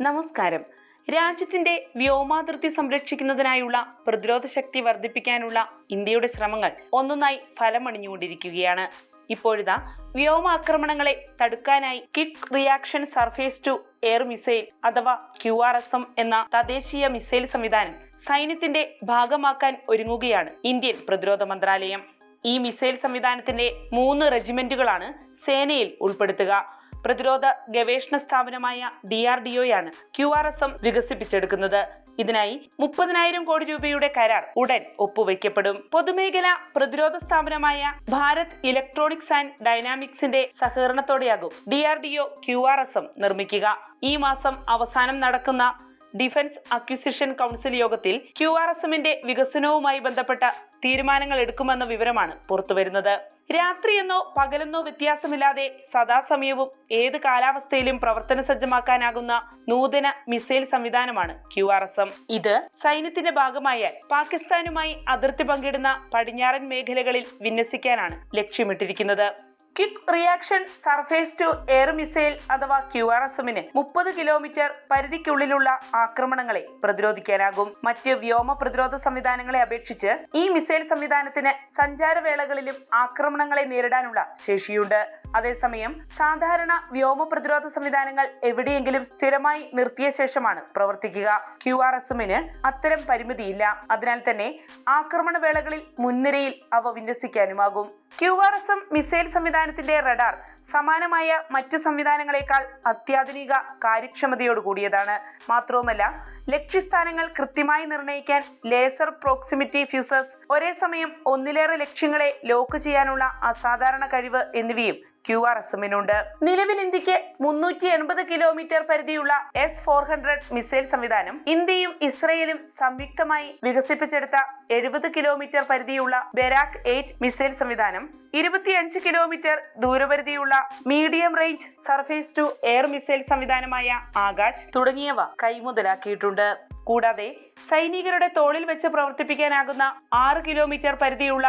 നമസ്കാരം. രാജ്യത്തിന്റെ വ്യോമാതിർത്തി സംരക്ഷിക്കുന്നതിനായുള്ള പ്രതിരോധ ശക്തി വർദ്ധിപ്പിക്കാനുള്ള ഇന്ത്യയുടെ ശ്രമങ്ങൾ ഒന്നൊന്നായി ഫലമണിഞ്ഞുകൊണ്ടിരിക്കുകയാണ്. ഇപ്പോഴിതാ വ്യോമാക്രമണങ്ങളെ തടുക്കാനായി quick reaction surface to air missile അഥവാ ക്യു ആർ എസ് എം എന്ന തദ്ദേശീയ മിസൈൽ സംവിധാനം സൈന്യത്തിന്റെ ഭാഗമാക്കാൻ ഒരുങ്ങുകയാണ് ഇന്ത്യൻ പ്രതിരോധ മന്ത്രാലയം. ഈ മിസൈൽ സംവിധാനത്തിന്റെ മൂന്ന് റെജിമെന്റുകളാണ് സേനയിൽ ഉൾപ്പെടുത്തുക. പ്രതിരോധ ഗവേഷണ സ്ഥാപനമായ ഡി ആർ ഡി ഒയാണ് ക്യു ആർ എസ് എം വികസിപ്പിച്ചെടുക്കുന്നത്. ഇതിനായി മുപ്പതിനായിരം കോടി രൂപയുടെ കരാർ ഉടൻ ഒപ്പുവെക്കപ്പെടും. പൊതുമേഖല പ്രതിരോധ സ്ഥാപനമായ ഭാരത് ഇലക്ട്രോണിക്സ് ആൻഡ് ഡൈനാമിക്സിന്റെ സഹകരണത്തോടെയാകും D R D O Q R S M നിർമ്മിക്കുക. ഈ മാസം അവസാനം നടക്കുന്ന ഡിഫൻസ് അക്വിസിഷൻ കൗൺസിൽ യോഗത്തിൽ ക്യു ആർ എസ് എമ്മിന്റെ വികസനവുമായി ബന്ധപ്പെട്ട തീരുമാനങ്ങൾ എടുക്കുമെന്ന വിവരമാണ് പുറത്തുവരുന്നത്. രാത്രിയെന്നോ പകലെന്നോ വ്യത്യാസമില്ലാതെ സദാസമയവും ഏത് കാലാവസ്ഥയിലും പ്രവർത്തന സജ്ജമാക്കാനാകുന്ന നൂതന മിസൈൽ സംവിധാനമാണ് ക്യു ആർ എസ്. എം ഇത് സൈന്യത്തിന്റെ ഭാഗമായാൽ പാകിസ്ഥാനുമായി അതിർത്തി പങ്കിടുന്ന പടിഞ്ഞാറൻ മേഖലകളിൽ വിന്യസിക്കാനാണ് ലക്ഷ്യമിട്ടിരിക്കുന്നത്. Quick reaction surface to air missile അഥവാ ക്യു ആർ എസ് എമ്മിന് മുപ്പത് കിലോമീറ്റർ പരിധിക്കുള്ളിലുള്ള ആക്രമണങ്ങളെ പ്രതിരോധിക്കാനാകും. മറ്റ് വ്യോമ പ്രതിരോധ സംവിധാനങ്ങളെ അപേക്ഷിച്ച് ഈ മിസൈൽ സംവിധാനത്തിന് സഞ്ചാരവേളകളിലും ആക്രമണങ്ങളെ നേരിടാനുള്ള ശേഷിയുണ്ട്. അതേസമയം സാധാരണ വ്യോമ പ്രതിരോധ സംവിധാനങ്ങൾ എവിടെയെങ്കിലും സ്ഥിരമായി നിർത്തിയ ശേഷമാണ് പ്രവർത്തിക്കുക. ക്യു ആർ എസ് എമ്മിന് അത്തരം പരിമിതിയില്ല. അതിനാൽ തന്നെ ആക്രമണ വേളകളിൽ മുൻനിരയിൽ അവ വിന്യസിക്കാനുമാകും. Q R S M missile സംവിധാനത്തിന്റെ റഡാർ സമാനമായ മറ്റ് സംവിധാനങ്ങളെക്കാൾ അത്യാധുനിക കാര്യക്ഷമതയോട് കൂടിയതാണ്. മാത്രവുമല്ല ലക്ഷ്യസ്ഥാനങ്ങൾ കൃത്യമായി നിർണയിക്കാൻ ലേസർ പ്രോക്സിമിറ്റി ഫ്യൂസേഴ്സ് ഒരേ സമയം ഒന്നിലേറെ ലക്ഷ്യങ്ങളെ ലോക്ക് ചെയ്യാനുള്ള അസാധാരണ കഴിവ് എന്നിവയും ക്യു ആർ എസ് എമ്മിനുണ്ട് നിലവിൽ ഇന്ത്യയ്ക്ക് മുന്നൂറ്റി എൺപത് കിലോമീറ്റർ പരിധിയുള്ള എസ് ഫോർ ഹൺഡ്രഡ് മിസൈൽ സംവിധാനം ഇന്ത്യയും ഇസ്രയേലും സംയുക്തമായി വികസിപ്പിച്ചെടുത്ത എഴുപത് കിലോമീറ്റർ പരിധിയുള്ള ബെരാക് എയ്റ്റ് മിസൈൽ സംവിധാനം ഇരുപത്തിയഞ്ച് kilometre ദൂരപരിധിയുള്ള medium range surface to air missile സംവിധാനമായ ആകാശ് തുടങ്ങിയവ കൈമുതലാക്കിയിട്ടുണ്ട്. കൂടാതെ സൈനികരുടെ തോളിൽ വെച്ച് പ്രവർത്തിപ്പിക്കാനാകുന്ന ആറ് കിലോമീറ്റർ പരിധിയുള്ള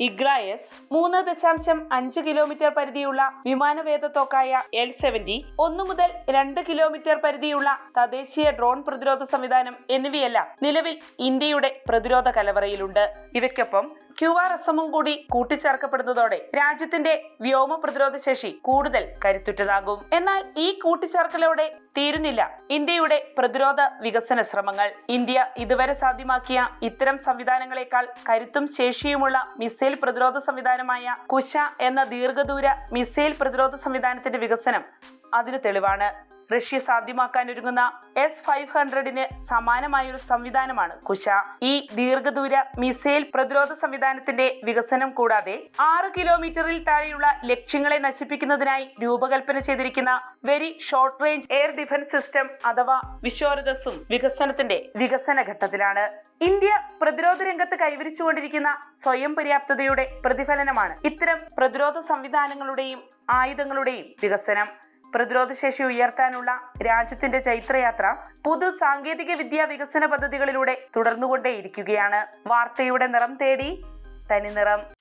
ഇഗ്രായസ് മൂന്ന് ദശാംശം അഞ്ച് കിലോമീറ്റർ പരിധിയുള്ള വിമാനവേദ തോക്കായ എൽ സെവന്റി ഒന്ന് മുതൽ രണ്ട് കിലോമീറ്റർ പരിധിയുള്ള തദ്ദേശീയ ഡ്രോൺ പ്രതിരോധ സംവിധാനം എന്നിവയെല്ലാം നിലവിൽ ഇന്ത്യയുടെ പ്രതിരോധ കലവറയിലുണ്ട്. ഇവയ്ക്കൊപ്പം ക്യു ആർ എസ് എമ്മും കൂടി കൂട്ടിച്ചേർക്കപ്പെടുന്നതോടെ രാജ്യത്തിന്റെ വ്യോമ പ്രതിരോധ ശേഷി കൂടുതൽ കരുത്തുറ്റതാകും. എന്നാൽ ഈ കൂട്ടിച്ചേർക്കലോടെ തീരുന്നില്ല ഇന്ത്യയുടെ പ്രതിരോധ വികസന ശ്രമങ്ങൾ. ഇന്ത്യ ഇതുവരെ സാധ്യമാക്കിയ ഇത്തരം സംവിധാനങ്ങളെക്കാൾ കരുത്തും ശേഷിയുമുള്ള മിസൈൽ പ്രതിരോധ സംവിധാനമായ കുശ എന്ന ദീർഘദൂര മിസൈൽ പ്രതിരോധ സംവിധാനത്തിന്റെ വികസനം അതിന് തെളിവാണ്. റഷ്യ സാധ്യമാക്കാൻ ഒരുങ്ങുന്ന എസ് ഫൈവ് ഹൺഡ്രഡിന് സമാനമായൊരു സംവിധാനമാണ് കുശ. ഈ ദീർഘദൂര മിസൈൽ പ്രതിരോധ സംവിധാനത്തിന്റെ വികസനം കൂടാതെ ആറ് കിലോമീറ്ററിൽ താഴെയുള്ള ലക്ഷ്യങ്ങളെ നശിപ്പിക്കുന്നതിനായി രൂപകൽപ്പന ചെയ്തിരിക്കുന്ന very short range air defence system അഥവാ വിശ്വരതസും വികസനത്തിന്റെ വികസന ഘട്ടത്തിലാണ്. ഇന്ത്യ പ്രതിരോധ രംഗത്ത് കൈവരിച്ചുകൊണ്ടിരിക്കുന്ന സ്വയം പര്യാപ്തതയുടെ പ്രതിഫലനമാണ് ഇത്തരം പ്രതിരോധ സംവിധാനങ്ങളുടെയും ആയുധങ്ങളുടെയും വികസനം. പ്രതിരോധശേഷി ഉയർത്താനുള്ള രാജ്യത്തിന്റെ ചൈത്രയാത്ര പുതു സാങ്കേതിക വിദ്യാ വികസന പദ്ധതികളിലൂടെ തുടർന്നുകൊണ്ടേയിരിക്കുകയാണ്. വാർത്തയുടെ നിറം തേടി തനിനിറം.